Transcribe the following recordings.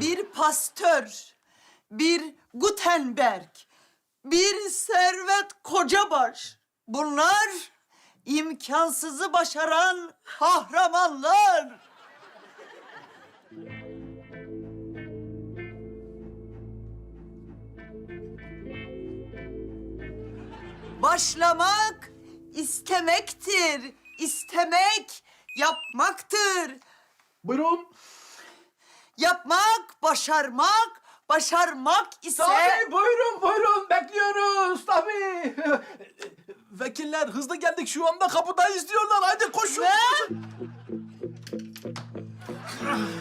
bir Pastör, bir Gutenberg, bir Servet Kocabaş. Bunlar imkansızı başaran kahramanlar. Başlamak istemektir. İstemek yapmaktır. Buyurun. Yapmak, başarmak, başarmak ise... Tabii buyurun buyurun bekliyoruz tabii. Vekiller hızlı geldik şu anda kapıdayız diyorlar. Hadi koşun. Ve...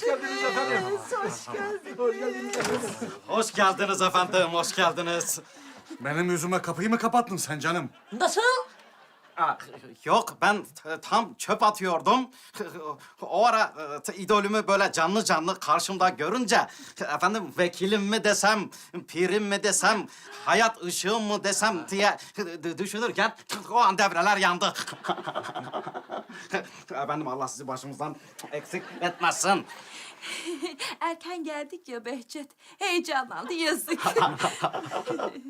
getirdiniz. geldiniz efendim. Hoş geldiniz. Hoş geldiniz efendim, hoş geldiniz. Benim yüzüme kapıyı mı kapattın sen canım? Nasıl? Aa, Yok, ben t- tam çöp atıyordum. O ara e, t- idolümü böyle canlı canlı karşımda görünce... ...efendim vekilim mi desem, pirim mi desem, hayat ışığım mı desem diye d- düşünürken... ...o an devreler yandı. efendim Allah sizi başımızdan eksik etmesin. Erken geldik ya Behçet. Heyecanlandı yazık.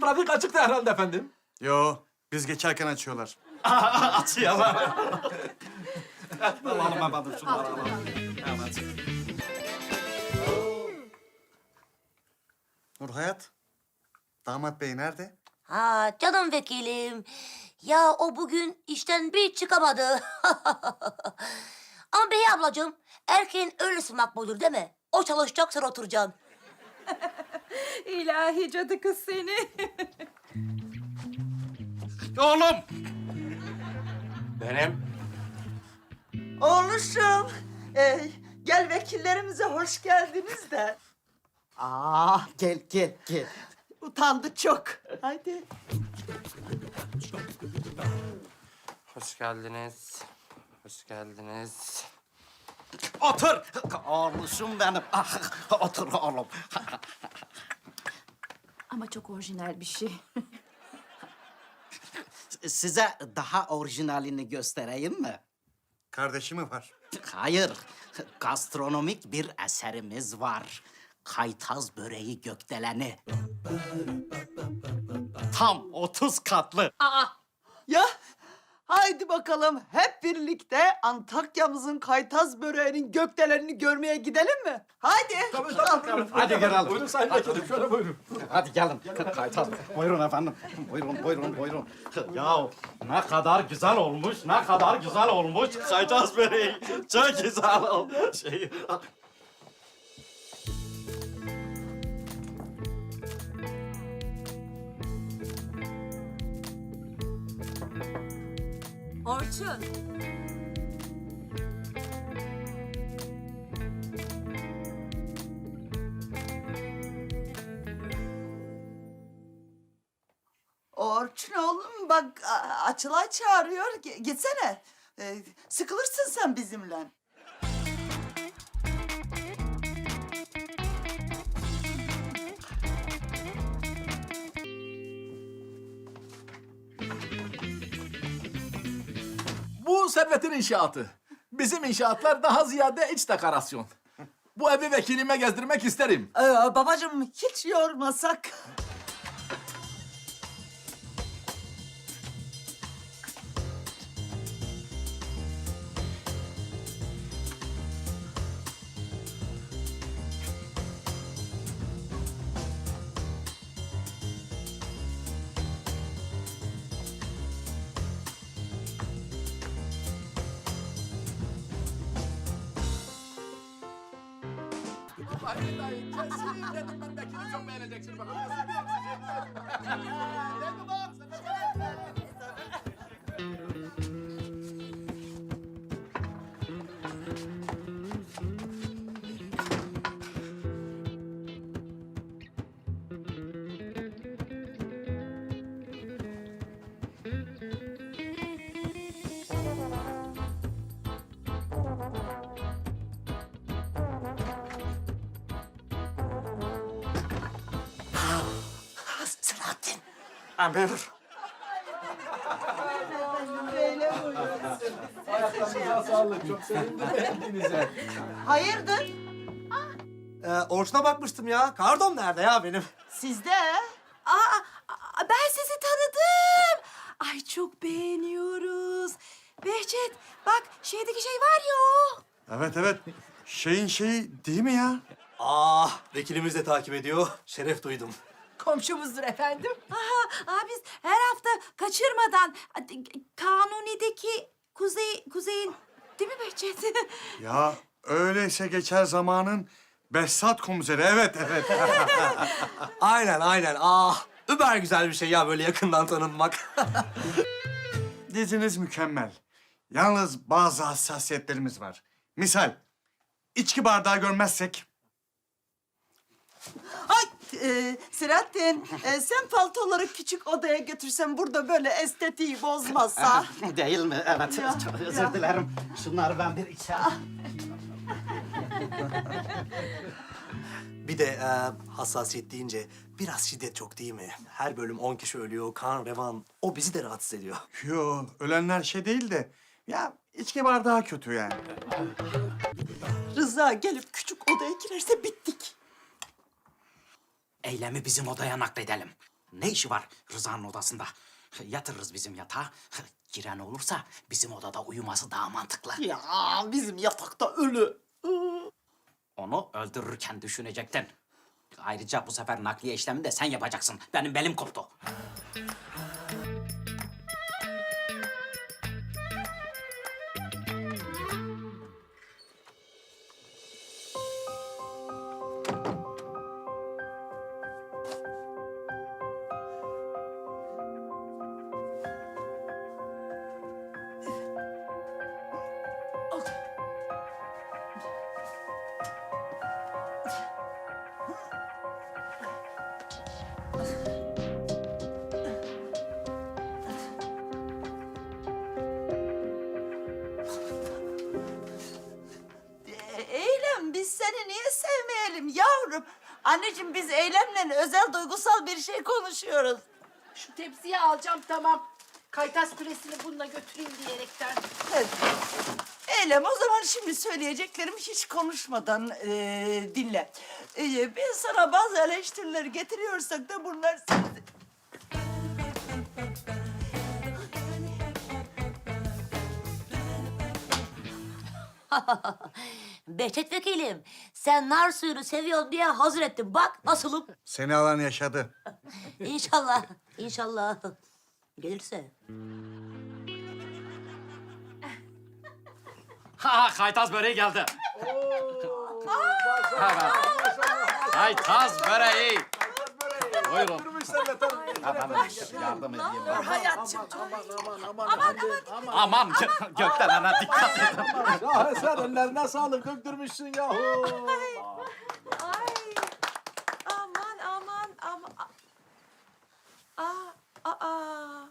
Trafik açıktı herhalde efendim. Yo, biz geçerken açıyorlar. Atıyorlar. alalım efendim şunları alalım. Evet. Nur Hayat, damat bey nerede? ha canım vekilim. Ya o bugün işten bir çıkamadı. Ama bey ablacığım erkeğin öylesi makbuldür değil mi? O çalışacak sen oturacaksın. İlahi cadı kız seni. Oğlum! Benim. Oğluşum, e, gel vekillerimize hoş geldiniz de. Aa, gel gel gel. Utandı çok. Haydi. Hoş geldiniz. Hoş geldiniz. Otur! Oğluşum benim. Ah, otur oğlum. Ama çok orijinal bir şey. Size daha orijinalini göstereyim mi? Kardeşi mi var? Hayır. Gastronomik bir eserimiz var. Kaytaz böreği gökdeleni. Tam 30 katlı. Ya haydi bakalım hep birlikte Antakya'mızın kaytaz böreğinin gökdelenini görmeye gidelim mi? Haydi. Tabii tabii. tabii. Hadi gelelim. Buyurun sayın vekilim şöyle buyurun. Hadi gelin. Kaytaz. Buyurun efendim. Buyurun, buyurun, buyurun. Ya ne kadar güzel olmuş, ne kadar güzel olmuş. Kaytaz böreği. Çok güzel olmuş. Şey, Orçun. Orçun oğlum bak a- Açılay çağırıyor. Ge- Gitsene. Ee, sıkılırsın sen bizimle. Servetin inşaatı. Bizim inşaatlar daha ziyade iç dekorasyon. Bu evi vekilime gezdirmek isterim. Ee, babacığım hiç yormasak. Emir. Böyle buyurun. sağlık. Çok sevindim hepinize. Hayırdır? Ee, oruçuna bakmıştım ya. Kardom nerede ya benim? Sizde? Aa, aa, ben sizi tanıdım. Ay çok beğeniyoruz. Behçet bak şeydeki şey var ya o. Evet evet. Şeyin şeyi değil mi ya? Aa, vekilimiz de takip ediyor. Şeref duydum. Komşumuzdur efendim. Aha, aa, biz her hafta kaçırmadan Kanuni'deki kuzey kuzeyin değil mi Behçet? Ya öyleyse geçer zamanın Behzat komiseri. Evet evet. Aynen aynen. Ah, über güzel bir şey ya böyle yakından tanınmak. Diziniz mükemmel. Yalnız bazı hassasiyetlerimiz var. Misal, içki bardağı görmezsek Ay e, Selahattin e, sen paltoları küçük odaya götürsen burada böyle estetiği bozmazsa. Değil mi? Evet. Ya, Çok ya. özür dilerim. Şunları ben bir içe... bir de e, hassasiyet deyince biraz şiddet çok değil mi? Her bölüm 10 kişi ölüyor, kan, revan. O bizi de rahatsız ediyor. Yo, ölenler şey değil de ya içki bardağı kötü yani. Rıza gelip küçük odaya girerse bittik. Eylemi bizim odaya nakledelim. Ne işi var Rıza'nın odasında? Yatırırız bizim yatağa. Giren olursa bizim odada uyuması daha mantıklı. Ya bizim yatakta ölü. Onu öldürürken düşünecektin. Ayrıca bu sefer nakliye işlemini de sen yapacaksın. Benim belim koptu. Anneciğim biz Eylem'le özel duygusal bir şey konuşuyoruz. Şu tepsiyi alacağım tamam. Kaytas püresini bununla götüreyim diyerekten. Evet. Eylem o zaman şimdi söyleyeceklerimi hiç konuşmadan e, dinle. E, ben sana bazı eleştiriler getiriyorsak da bunlar... Behçet vekilim, sen nar suyunu seviyorsun diye hazır ettim. Bak nasılım. Seni alan yaşadı. İnşallah, inşallah. Gelirse. Ha, kaytaz böreği geldi. Kaytaz böreği. Buyurun. Efendim, yardım edeyim. ben. Hayatçım. Aman gö- gökten ana dikkat edin. Ya sen ellerine sağlık döktürmüşsün yahu. Ay aman aman aman. Aa, aa.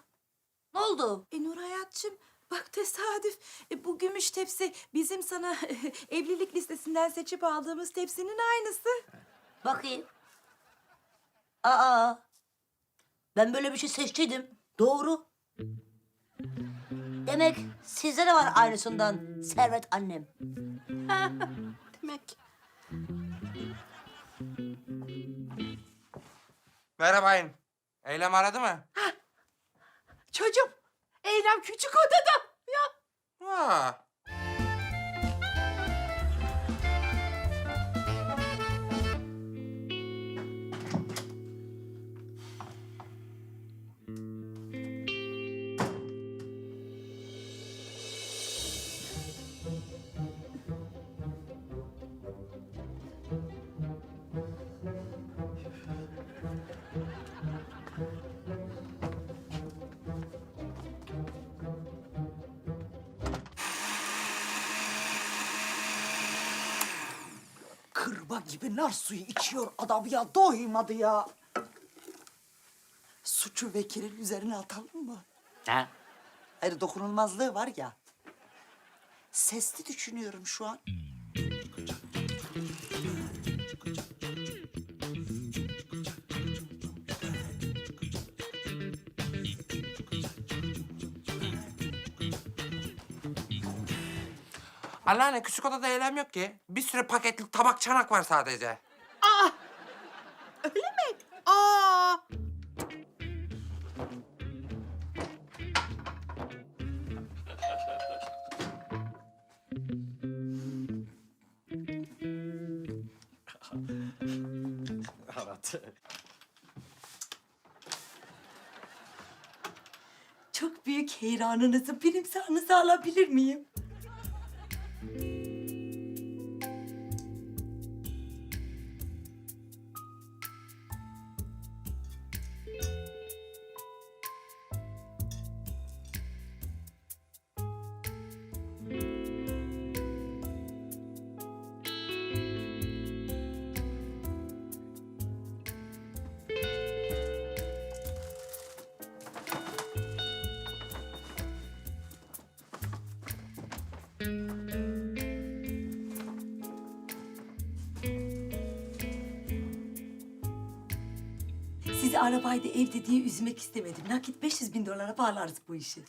Ne oldu? E Nur Hayatçım bak tesadüf. E, bu gümüş tepsi bizim sana evlilik listesinden seçip aldığımız tepsinin aynısı. Bakayım. Aa, ben böyle bir şey seçtiydim. Doğru. Demek sizde de var aynısından Servet annem. Demek. Merhabayın. Eylem aradı mı? Çocuğum. Eylem küçük odada. Ya. Ha. Kırba gibi nar suyu içiyor adam ya doymadı ya. Suçu vekilin üzerine atalım mı? Ha? Hayır dokunulmazlığı var ya. Sesli düşünüyorum şu an. Anneanne küçük odada eylem yok ki. Bir sürü paketli tabak çanak var sadece. Aa! Evet. Çok büyük hayranınızı bir imzanızı alabilir miyim? Sizi arabayda evde diye üzmek istemedim. Nakit 500 bin dolara bağlarız bu işi.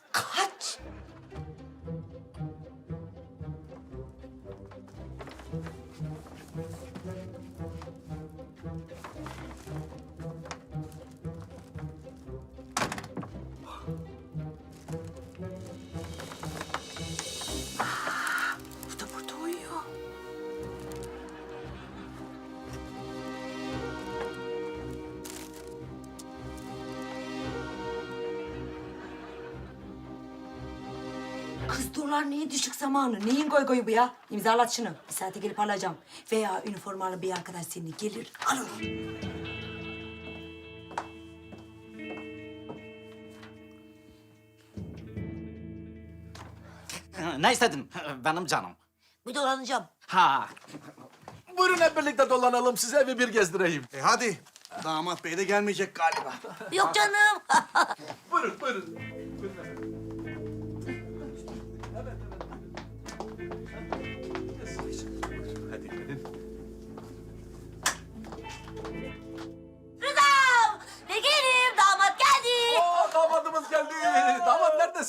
Dolar neyin düşük zamanı? Neyin goy goyu bu ya? İmzalat şunu. Bir saate gelip alacağım. Veya üniformalı bir arkadaş seni gelir alır. ne istedin benim canım? Bir dolanacağım. Ha, Buyurun hep birlikte dolanalım size evi bir gezdireyim. E hadi. Damat bey de gelmeyecek galiba. Yok canım. Buyurun buyurun.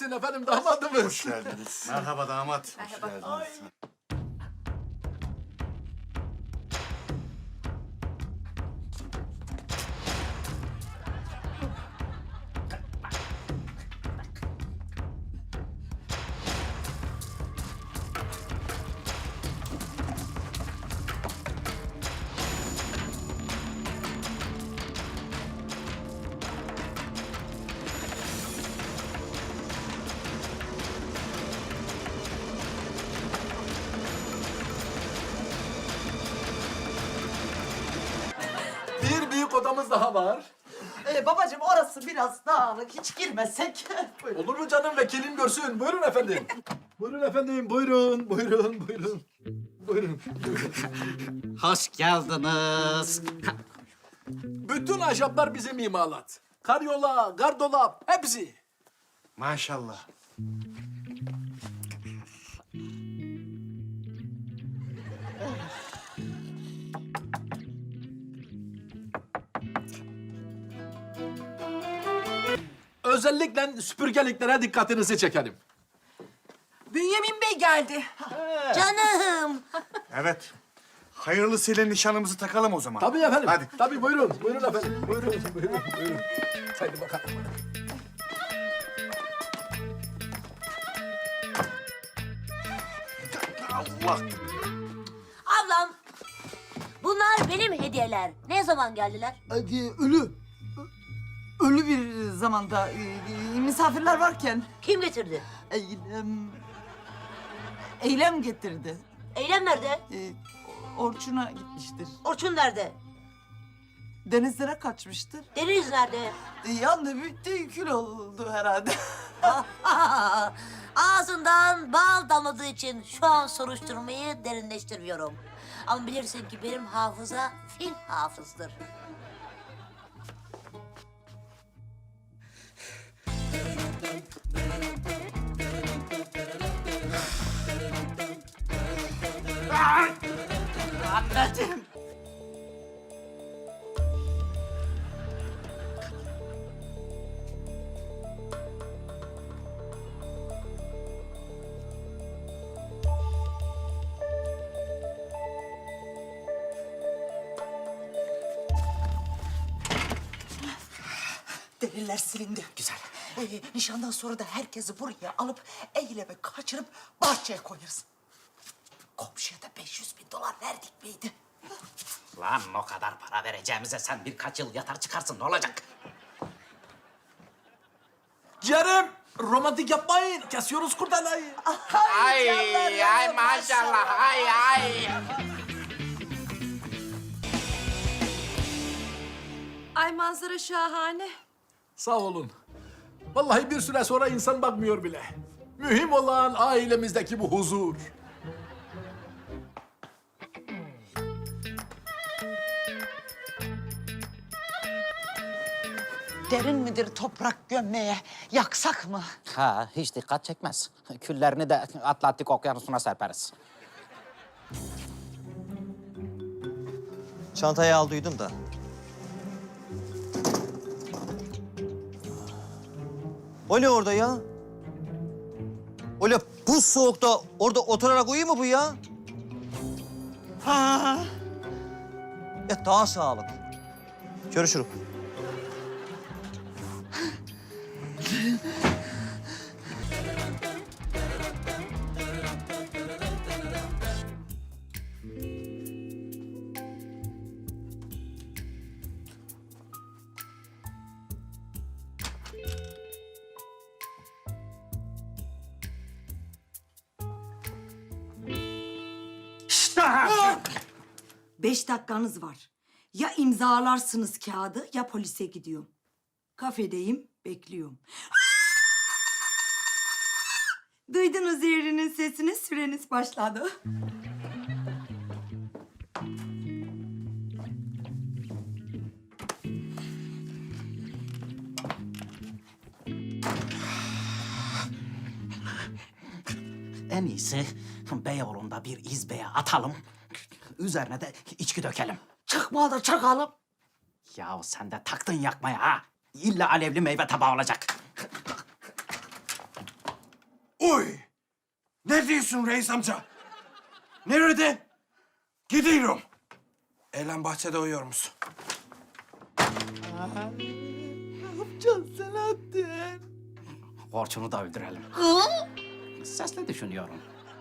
Neredesin efendim damadımız? Hoş geldiniz. Merhaba damat. Hoş geldiniz. Bir var. Ee, babacığım orası biraz dağınık. Hiç girmesek. Buyurun. Olur mu canım vekilim görsün. Buyurun efendim. buyurun efendim. Buyurun. Buyurun. Buyurun. Buyurun. hoş geldiniz. Bütün ahşaplar bizim imalat. Karyola, gardolap hepsi. Maşallah. Özellikle süpürgeliklere dikkatinizi çekerim. Bünyamin Bey geldi. Canım. Evet. Hayırlısıyla nişanımızı takalım o zaman. Tabii efendim. Hadi. Tabii buyurun. Buyurun efendim. Buyurun. Buyurun. Buyurun. Haydi bakalım. Allah. Ablam. Bunlar benim hediyeler. Ne zaman geldiler? Ee, ölü. Ölü bir zamanda e, misafirler varken Kim getirdi? eylem eylem getirdi. Eylem nerede? Ee, Orçun'a gitmiştir. Orçun nerede? Denizlere kaçmıştır. Deniz nerede? Ee, yandı bitti kül oldu herhalde. Ağzından bal damladığı için şu an soruşturmayı derinleştiriyorum. Ama bilirsin ki benim hafıza fil hafızdır. Deliller silindi. Güzel. Ee, nişandan sonra da herkesi buraya alıp eyleme kaçırıp bahçeye koyarız. Komşuya da 500 bin dolar verdik miydi? Lan o kadar para vereceğimize sen birkaç yıl yatar çıkarsın ne olacak? Canım romantik yapmayın. Kesiyoruz kurdalayı. Ay ay maşallah ay ay. Ay manzara şahane. Sağ olun. Vallahi bir süre sonra insan bakmıyor bile. Mühim olan ailemizdeki bu huzur. Derin midir toprak gömmeye? Yaksak mı? Ha hiç dikkat çekmez. Küllerini de Atlantik okyanusuna serperiz. Çantayı aldıydım da. O ne orada ya? Öyle bu soğukta orada oturarak uyuyor mu bu ya? Ha. Ya daha sağlık. Görüşürüz. Beş dakikanız var. Ya imzalarsınız kağıdı ya polise gidiyorum. Kafedeyim, bekliyorum. Duydunuz yerinin sesini, süreniz başladı. En iyisi Beyoğlu'nda bir izbeye atalım. Üzerine de içki dökelim. Çıkma da çakalım. Ya sen de taktın yakmaya ha. İlla alevli meyve tabağı olacak. Uy! Ne diyorsun reis amca? Nerede? Gidiyorum. Eğlen bahçede uyuyor musun? Orçun'u da öldürelim. Sesle düşünüyorum.